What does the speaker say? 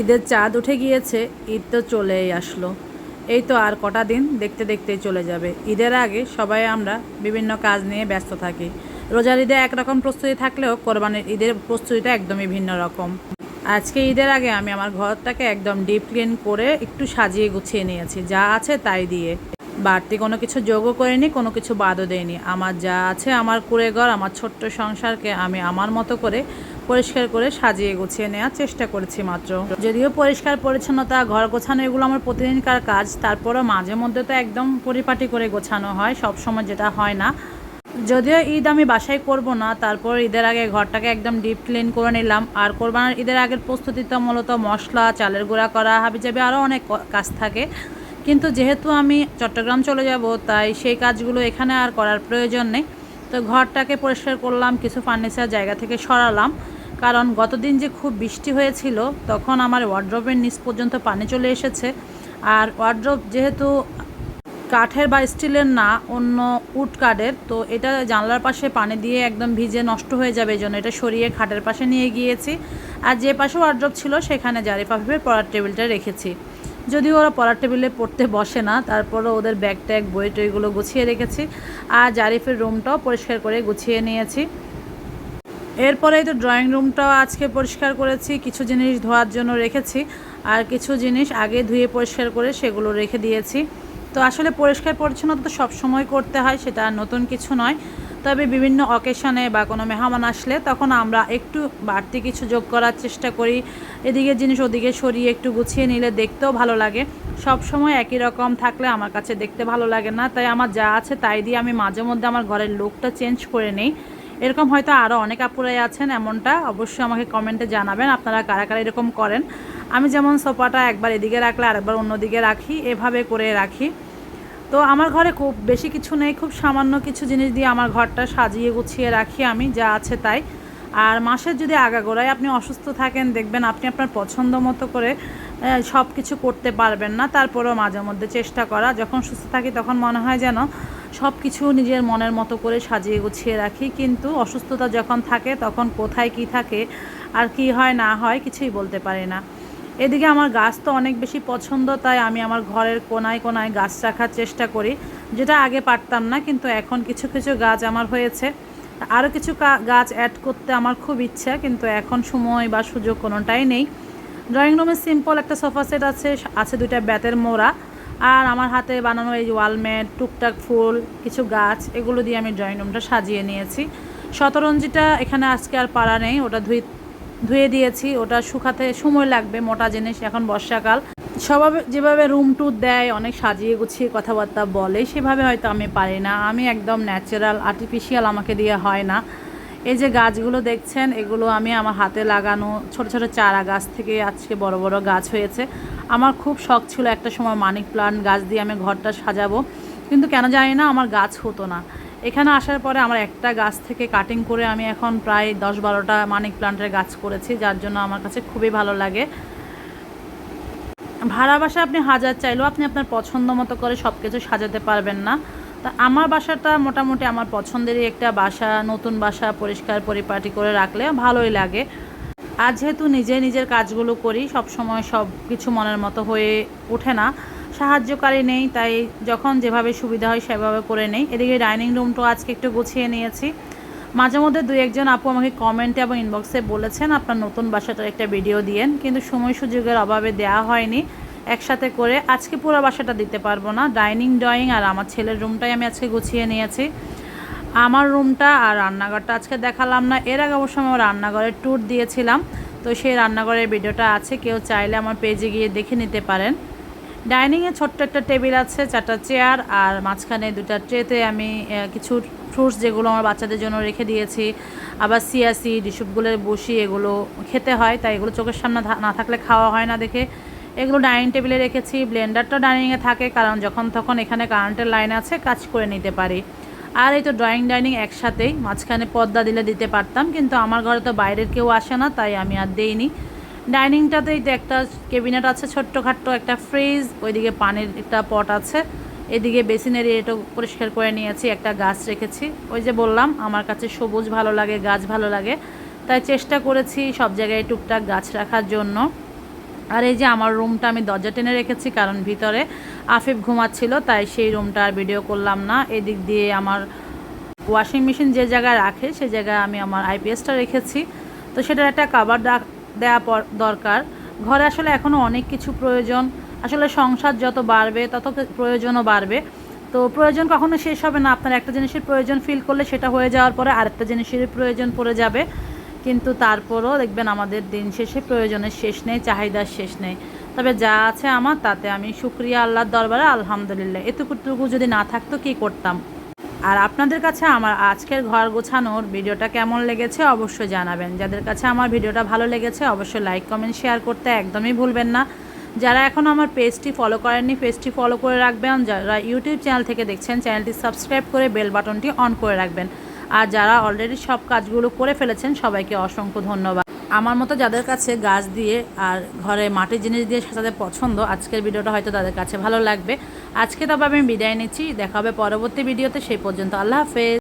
ঈদের চাঁদ উঠে গিয়েছে, ঈদ তো চলেই আসলো। এই তো আর কটা দিন দেখতে দেখতেই চলে যাবে। ঈদের আগে সবাই আমরা বিভিন্ন কাজ নিয়ে ব্যস্ত থাকি। রোজার ঈদে একরকম প্রস্তুতি থাকলেও কোরবানির ঈদের প্রস্তুতিটা একদমই ভিন্ন রকম। আজকে ঈদের আগে আমি আমার ঘরটাকে একদম ডিপ ক্লিন করে একটু সাজিয়ে গুছিয়ে নিয়েছি। যা আছে তাই দিয়ে। বাড়তি কোনো কিছু যোগও করিনি, কোনো কিছু বাদও দেয়নি আমার যা আছে, আমার কুড়ে ঘর আমার ছোট্ট সংসারকে আমি আমার মতো করে পরিষ্কার করে সাজিয়ে গুছিয়ে নেওয়ার চেষ্টা করেছি মাত্র। যদিও পরিষ্কার, পরিচ্ছন্নতা, ঘর গোছানো, এগুলো আমার প্রতিদিনকার কাজ, তারপরও মাঝে মধ্যে তো একদম পরিপাটি করে গোছানো হয় সব সময় যেটা হয় না। যদিও ঈদ আমি বাসায় করব না, তারপর ঈদের আগে ঘরটাকে একদম ডিপ ক্লিন করে নিলাম। আর কোরবানির ঈদের আগের প্রস্তুতি তো মূলত মশলা, চালের গুঁড়া করা, হাবিজাবি আরও অনেক কাজ থাকে। কিন্তু যেহেতু আমি চট্টগ্রাম চলে যাব, তাই সেই কাজগুলো এখানে আর করার প্রয়োজন নেই। তো ঘরটাকে পরিষ্কার করলাম, কিছু ফার্নিচার জায়গা থেকে সরালাম। কারণ গতদিন যে খুব বৃষ্টি হয়েছিল, তখন আমার ওয়ার্ড্রপের নিচ পর্যন্ত পানি চলে এসেছে। আর ওয়ার্ড্রপ যেহেতু কাঠের বা স্টিলের না, অন্য উড কাঠের, তো এটা জানলার পাশে পানি দিয়ে একদম ভিজে নষ্ট হয়ে যাবে এই জন্য এটা সরিয়ে খাটের পাশে নিয়ে গিয়েছি। আর যে পাশে ওয়ার্ড্রপ ছিল, সেখানে জারিফা ভেবে পড়ার টেবিলটা রেখেছি। যদিও ওরা পড়ার টেবিলে পড়তে বসে না, তারপরও ওদের ব্যাগ ট্যাগ বই টইগুলো গুছিয়ে রেখেছি। আর জারিফের রুমটাও পরিষ্কার করে গুছিয়ে নিয়েছি। এরপরেই তো ড্রয়িং রুমটাও আজকে পরিষ্কার করেছি, কিছু জিনিস ধোয়ার জন্য রেখেছি, আর কিছু জিনিস আগে ধুয়ে পরিষ্কার করে সেগুলো রেখে দিয়েছি। তো আসলে পরিষ্কার পরিচ্ছন্নতা তো সবসময় করতে হয়, সেটা নতুন কিছু নয়। তবে বিভিন্ন অকেশনে বা কোনো মেহমান আসলে তখন আমরা একটু বাড়তি কিছু যোগ করার চেষ্টা করি। এদিকে জিনিস ওদিকে সরিয়ে একটু গুছিয়ে নিলে দেখতেও ভালো লাগে। সব সময় একই রকম থাকলে আমার কাছে দেখতে ভালো লাগে না, তাই আমার যা আছে তাই দিয়ে আমি মাঝে মধ্যে আমার ঘরের লুকটা চেঞ্জ করে নেই। এরকম হয়তো আরও অনেক আপুরাই আছেন এমনটা, অবশ্যই আমাকে কমেন্টে জানাবেন আপনারা কারা কারা এরকম করেন। আমি যেমন সোফাটা একবার এদিকে রাখলে আরেকবার অন্যদিকে রাখি, এভাবে করে রাখি। তো আমার ঘরে খুব বেশি কিছু নেই, খুব সামান্য কিছু জিনিস দিয়ে আমার ঘরটা সাজিয়ে গুছিয়ে রাখি আমি, যা আছে তাই। আর মাসের যদি আগাগোড়ায় আপনি অসুস্থ থাকেন, দেখবেন আপনি আপনার পছন্দ মতো করে সব কিছু করতে পারবেন না। তারপরেও মাঝে মধ্যে চেষ্টা করা, যখন সুস্থ থাকি তখন মনে হয় যেন সব কিছু নিজের মনের মতো করে সাজিয়ে গুছিয়ে রাখি, কিন্তু অসুস্থতা যখন থাকে তখন কোথায় কি থাকে, আর কি হয় না হয় কিছুই বলতে পারি না। এদিকে আমার গাছ তো অনেক বেশি পছন্দ, তাই আমি আমার ঘরের কোনায় কোনায় গাছ রাখার চেষ্টা করি, যেটা আগে পারতাম না, কিন্তু এখন কিছু কিছু গাছ আমার হয়েছে। আরও কিছু গাছ অ্যাড করতে আমার খুব ইচ্ছা, কিন্তু এখন সময় বা সুযোগ কোনোটাই নেই। ড্রয়িং রুমে সিম্পল একটা সোফা সেট আছে আছে দুইটা ব্যাতের মোড়া আর আমার হাতে বানানো এই ওয়ালমেট, টুকটাক ফুল, কিছু গাছ, এগুলো দিয়ে আমি ড্রয়িং রুমটা সাজিয়ে নিয়েছি। শতরঞ্জিটা এখানে আজকে আর পাড়া নেই, ওটা ধুই, ধুয়ে দিয়েছি। ওটা শুকাতে সময় লাগবে, মোটা জিনিস এখন বর্ষাকাল। সবাই যেভাবে রুম টুর দেয়, অনেক সাজিয়ে গুছিয়ে কথাবার্তা বলে, সেভাবে হয়তো আমি পারি না। আমি একদম ন্যাচারাল আর্টিফিশিয়াল আমাকে দিয়ে হয় না। এই যে গাছগুলো দেখছেন, এগুলো আমি আমার হাতে লাগানো ছোট ছোট চারা গাছ থেকে আজকে বড় বড় গাছ হয়েছে। আমার খুব শখ ছিল একটা সময় মানিক প্লান্ট গাছ দিয়ে আমি ঘরটা সাজাবো। কিন্তু কেন জানি না, আমার গাছ হতো না। এখানে আসার পরে আমার একটা গাছ থেকে কাটিং করে আমি এখন প্রায় দশ বারোটা মানিক প্লান্টের গাছ করেছি, যার জন্য আমার কাছে খুবই ভালো লাগে। ভাড়া বাসা আপনি হাজার চাইলেও আপনি আপনার পছন্দ মতো করে সব কিছু সাজাতে পারবেন না। তা আমার বাসাটা মোটামুটি আমার পছন্দেরই একটা বাসা, নতুন বাসা পরিষ্কার পরিপাটি করে রাখলে ভালোই লাগে। আর যেহেতু নিজে নিজের কাজগুলো করি সব সময় সব কিছু মনের মতো হয়ে ওঠে না। সাহায্যকারী নেই, তাই যখন যেভাবে সুবিধা হয় সেভাবে করে নেই। এদিকে ডাইনিং রুমটাও আজকে একটু গুছিয়ে নিয়েছি। মাঝে মধ্যে দু একজন আপু আমাকে কমেন্টে এবং ইনবক্সে বলেছেন, আপনার নতুন বাসাটার একটা ভিডিও দিয়েন। কিন্তু সময় সুযোগের অভাবে দেওয়া হয়নি একসাথে করে। আজকে পুরো বাসাটা দিতে পারব না। ডাইনিং, ড্রয়িং আর আমার ছেলের রুমটাই আমি আজকে গুছিয়ে নিয়েছি। আমার রুমটা আর রান্নাঘরটা আজকে দেখালাম না। এর আগে অবশ্য আমি রান্নাঘরের ট্যুর দিয়েছিলাম। তো সেই রান্নাঘরের ভিডিওটা আছে, কেউ চাইলে আমার পেজে গিয়ে দেখে নিতে পারেন। ডাইনিংয়ে ছোট্ট একটা টেবিল আছে, চারটা চেয়ার আর মাঝখানে দুটা ট্রেতে আমি কিছু ফ্রুটস যেগুলো আমার বাচ্চাদের জন্য রেখে দিয়েছি। আবার সিয়াসি ডিসুপগুলো বসি, এগুলো খেতে হয়, তাই এগুলো চোখের সামনে না থাকলে খাওয়া হয় না দেখে। এগুলো ডাইনিং টেবিলে রেখেছি ব্লেন্ডারটা ডাইনিংয়ে থাকে, কারণ যখন তখন এখানে কারেন্টের লাইন আছে, কাজ করে নিতে পারি। আর এই তো ড্রয়িং ডাইনিং একসাথেই, মাঝখানে পর্দা দিলে দিতে পারতাম, কিন্তু আমার ঘরে তো বাইরের কেউ আসে না, তাই আমি আর দেইনি। ডাইনিংটাতেই তো একটা কেবিনেট আছে, ছোট্টখাট্ট একটা ফ্রিজ ওইদিকে পানির একটা পট আছে। এদিকে বেসিনের এটা পরিষ্কার করে নিয়েছি, একটা গাছ রেখেছি। ওই যে বললাম, আমার কাছে সবুজ ভালো লাগে, গাছ ভালো লাগে। তাই চেষ্টা করেছি সব জায়গায় টুকটাক গাছ রাখার জন্য। আর এই যে আমার রুমটা আমি দরজা টেনে রেখেছি, কারণ ভিতরে আফিফ ঘুমাচ্ছিল, তাই সেই রুমটা আর ভিডিও করলাম না। এদিক দিয়ে আমার ওয়াশিং মেশিন যে জায়গায় রাখে, সে জায়গায় আমি আমার আইপিএসটা রেখেছি। তো সেটার একটা কাবার দেওয়া দরকার। ঘরে আসলে এখনও অনেক কিছু প্রয়োজন। আসলে সংসার যত বাড়বে, তত প্রয়োজনও বাড়বে। তো প্রয়োজন কখনো শেষ হবে না। আপনার একটা জিনিসের প্রয়োজন ফিল করলে সেটা হয়ে যাওয়ার পরে আরেকটা জিনিসের প্রয়োজন পড়ে যাবে। কিন্তু তারপরও দেখবেন আমাদের দিন শেষে প্রয়োজনের শেষ নেই, চাহিদার শেষ নেই। তবে যা আছে আমার, তাতে আমি শুক্রিয়া আল্লাহর দরবারে আলহামদুলিল্লাহ। এতটুকু যদি না থাকতো কী করতাম? আর আপনাদের কাছে আমার আজকের ঘর গোছানোর ভিডিওটা কেমন লেগেছে অবশ্যই জানাবেন। যাদের কাছে আমার ভিডিওটা ভালো লেগেছে, অবশ্যই লাইক, কমেন্ট, শেয়ার করতে একদমই ভুলবেন না। যারা এখনও আমার পেজটি ফলো করেননি, পেজটি ফলো করে রাখবেন। যারা ইউটিউব চ্যানেল থেকে দেখছেন, চ্যানেলটি সাবস্ক্রাইব করে বেল বাটনটি অন করে রাখবেন। আর যারা অলরেডি সব কাজগুলো করে ফেলেছেন, সবাইকে অসংখ্য ধন্যবাদ। আমার মতো যাদের কাছে গাছ দিয়ে আর ঘরে মাটির জিনিস দিয়ে সাজাতে পছন্দ, আজকের ভিডিওটা হয়তো তাদের কাছে ভালো লাগবে। আজকে তবে আমি বিদায় নিচ্ছি, দেখা হবে পরবর্তী ভিডিওতে, সেই পর্যন্ত আল্লাহ হাফেজ।